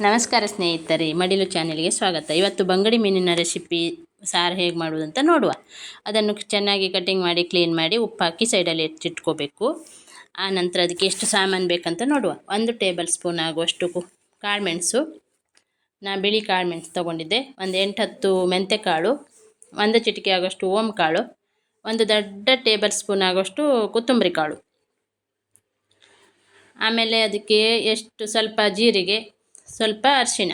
ನಮಸ್ಕಾರ ಸ್ನೇಹಿತರೆ, ಮಡಿಲು ಚಾನೆಲ್ಗೆ ಸ್ವಾಗತ. ಇವತ್ತು ಬಂಗಡಿ ಮೀನಿನ ರೆಸಿಪಿ ಸಾರು ಹೇಗೆ ಮಾಡುವುದಂತ ನೋಡುವ. ಅದನ್ನು ಚೆನ್ನಾಗಿ ಕಟಿಂಗ್ ಮಾಡಿ ಕ್ಲೀನ್ ಮಾಡಿ ಉಪ್ಪು ಹಾಕಿ ಸೈಡಲ್ಲಿ ಎತ್ತಿಟ್ಕೋಬೇಕು. ಆ ನಂತರ ಅದಕ್ಕೆ ಎಷ್ಟು ಸಾಮಾನು ಬೇಕಂತ ನೋಡುವ. ಒಂದು ಟೇಬಲ್ ಸ್ಪೂನ್ ಆಗುವಷ್ಟು ಕಾಳುಮೆಣಸು ನಾ ಬಿಳಿ ಕಾಳುಮೆಣಸು ತೊಗೊಂಡಿದ್ದೆ. ಒಂದು ಎಂಟತ್ತು ಮೆಂತೆಕಾಳು, ಒಂದು ಚಿಟಿಕೆ ಆಗೋಷ್ಟು ಓಮ್ ಕಾಳು ಒಂದು ದೊಡ್ಡ ಟೇಬಲ್ ಸ್ಪೂನ್ ಆಗೋಷ್ಟು ಕೊತ್ತಂಬರಿ ಕಾಳು. ಆಮೇಲೆ ಅದಕ್ಕೆ ಎಷ್ಟು ಸ್ವಲ್ಪ ಜೀರಿಗೆ ಸ್ವಲ್ಪ ಅರಿಶಿಣ.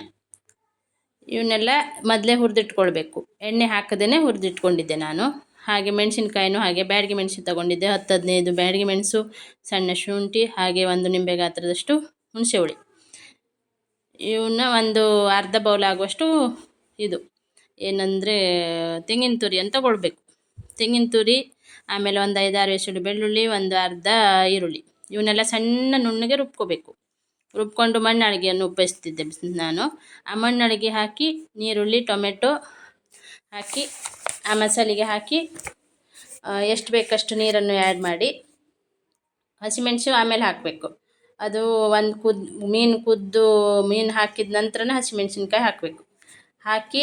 ಇವನ್ನೆಲ್ಲ ಮೊದಲೇ ಹುರಿದಿಟ್ಕೊಳ್ಬೇಕು. ಎಣ್ಣೆ ಹಾಕದೇ ಹುರಿದಿಟ್ಕೊಂಡಿದ್ದೆ ನಾನು. ಹಾಗೆ ಮೆಣಸಿನ್ಕಾಯಿನೂ, ಹಾಗೆ ಬ್ಯಾಡಿಗೆ ಮೆಣಸು ತಗೊಂಡಿದ್ದೆ. ಹತ್ತು ಹದಿನೈದು ಬ್ಯಾಡಿಗೆ ಮೆಣಸು, ಸಣ್ಣ ಶುಂಠಿ, ಹಾಗೆ ಒಂದು ನಿಂಬೆ ಗಾತ್ರದಷ್ಟು ಹುಣಸೆ ಹುಳಿ ಇವನ್ನ ಒಂದು ಅರ್ಧ ಬೌಲ್ ಆಗುವಷ್ಟು ಇದು, ಏನಂದರೆ ತೆಂಗಿನ ತುರಿ ಅಂತ ತಗೊಳ್ಬೇಕು ತೆಂಗಿನ ತುರಿ, ಆಮೇಲೆ ಒಂದು ಐದಾರು ಎಸುಳು ಬೆಳ್ಳುಳ್ಳಿ ಒಂದು ಅರ್ಧ ಈರುಳ್ಳಿ. ಇವನ್ನೆಲ್ಲ ಸಣ್ಣ ನುಣ್ಣಗೆ ರುಬ್ಕೋಬೇಕು. ರುಬ್ಕೊಂಡು ಮಣ್ಣಾಳಿಗೆಯನ್ನು ಉಪಯೋಗಿಸ್ತಿದ್ದೆ ನಾನು. ಆ ಮಣ್ಣಾಳಿಗೆ ಹಾಕಿ ನೀರುಳ್ಳಿ, ಟೊಮೆಟೊ ಹಾಕಿ, ಆ ಮಸಾಲೆಗೆ ಹಾಕಿ ಎಷ್ಟು ಬೇಕಷ್ಟು ನೀರನ್ನು ಆ್ಯಡ್ ಮಾಡಿ, ಹಸಿಮೆಣಸು ಆಮೇಲೆ ಹಾಕಬೇಕು. ಅದು ಒಂದು ಕುದ್ ಮೀನು ಕುದ್ದು ಮೀನು ಹಾಕಿದ ನಂತರನೇ ಹಸಿಮೆಣಸಿನ್ಕಾಯಿ ಹಾಕಬೇಕು. ಹಾಕಿ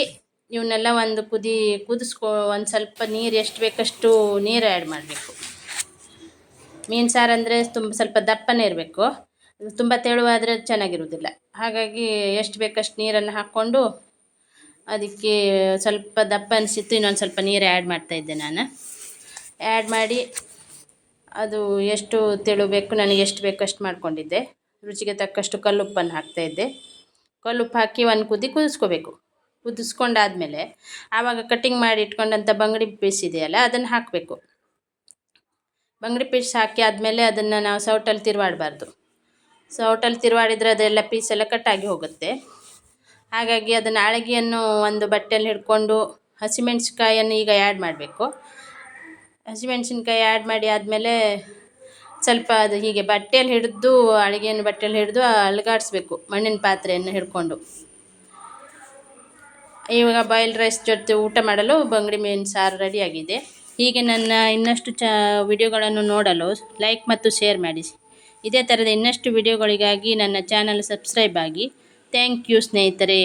ಇವನ್ನೆಲ್ಲ ಒಂದು ಕುದಿ ಕುದಿಸ್ಕೊ ಒಂದು ಸ್ವಲ್ಪ ನೀರು ಎಷ್ಟು ಬೇಕಷ್ಟು ನೀರು ಆ್ಯಡ್ ಮಾಡಬೇಕು. ಮೀನು ಸಾರು ಅಂದರೆ ತುಂಬ ಸ್ವಲ್ಪ ದಪ್ಪನೇ ಇರಬೇಕು. ತುಂಬ ತೆಳುವಾದರೆ ಚೆನ್ನಾಗಿರುವುದಿಲ್ಲ. ಹಾಗಾಗಿ ಎಷ್ಟು ಬೇಕಷ್ಟು ನೀರನ್ನು ಹಾಕ್ಕೊಂಡು ಅದಕ್ಕೆ ಸ್ವಲ್ಪ ದಪ್ಪ ಅನಿಸಿತ್ತು, ಇನ್ನೊಂದು ಸ್ವಲ್ಪ ನೀರು ಆ್ಯಡ್ ಮಾಡ್ತಾಯಿದ್ದೆ ನಾನು. ಆ್ಯಡ್ ಮಾಡಿ ಅದು ಎಷ್ಟು ತೆಳು ಬೇಕು, ನನಗೆ ಎಷ್ಟು ಬೇಕು ಅಷ್ಟು ಮಾಡ್ಕೊಂಡಿದ್ದೆ. ರುಚಿಗೆ ತಕ್ಕಷ್ಟು ಕಲ್ಲುಪ್ಪನ್ನು ಹಾಕ್ತಾಯಿದ್ದೆ ಕಲ್ಲುಪ್ಪು ಹಾಕಿ ಒಂದು ಕುದಿ ಕುದಿಸ್ಕೋಬೇಕು. ಕುದಿಸ್ಕೊಂಡಾದಮೇಲೆ ಆವಾಗ ಕಟ್ಟಿಂಗ್ ಮಾಡಿ ಇಟ್ಕೊಂಡಂಥ ಬಂಗಡಿ ಪೀಸ್ ಇದೆಯಲ್ಲ, ಅದನ್ನು ಹಾಕಬೇಕು. ಬಂಗಡಿ ಪೀಸ್ ಹಾಕಿ ಆದಮೇಲೆ ಅದನ್ನು ನಾವು ಸೌಟಲ್ಲಿ ತಿರುವಾಡಬಾರ್ದು. ಸೌಟಲ್ಲಿ ತಿರುವಾಡಿದರೆ ಅದೆಲ್ಲ ಪೀಸೆಲ್ಲ ಕಟ್ಟಾಗಿ ಹೋಗುತ್ತೆ. ಹಾಗಾಗಿ ಅದನ್ನು ಅಳಗಿಯನ್ನು ಒಂದು ಬಟ್ಟೆಯಲ್ಲಿ ಹಿಡ್ಕೊಂಡು ಹಸಿಮೆಣ್ಸಿನ್ಕಾಯನ್ನು ಈಗ ಆ್ಯಡ್ ಮಾಡಬೇಕು. ಹಸಿಮೆಣ್ಸಿನ್ಕಾಯಿ ಆ್ಯಡ್ ಮಾಡಿ ಆದಮೇಲೆ ಸ್ವಲ್ಪ ಅದು ಹೀಗೆ ಬಟ್ಟೆಯಲ್ಲಿ ಹಿಡಿದು ಅಳಿಗೆಯನ್ನು ಬಟ್ಟೆಯಲ್ಲಿ ಹಿಡಿದು ಅಲುಗಾಡಿಸ್ಬೇಕು, ಮಣ್ಣಿನ ಪಾತ್ರೆಯನ್ನು ಹಿಡ್ಕೊಂಡು. ಇವಾಗ ಬಾಯ್ಲ್ ರೈಸ್ ಜೊತೆ ಊಟ ಮಾಡಲು ಬಂಗಡಿ ಮೀನು ಸಾರು ರೆಡಿಯಾಗಿದೆ ಹೀಗೆ ನನ್ನ ಇನ್ನಷ್ಟು ಚ ವಿಡಿಯೋಗಳನ್ನು ನೋಡಲು ಲೈಕ್ ಮತ್ತು ಶೇರ್ ಮಾಡಿ. ಇದೇ ಥರದ ಇನ್ನಷ್ಟು ವಿಡಿಯೋಗಳಿಗಾಗಿ ನನ್ನ ಚಾನಲ್ ಸಬ್ಸ್ಕ್ರೈಬ್ ಆಗಿ. ಥ್ಯಾಂಕ್ ಯು ಸ್ನೇಹಿತರೆ.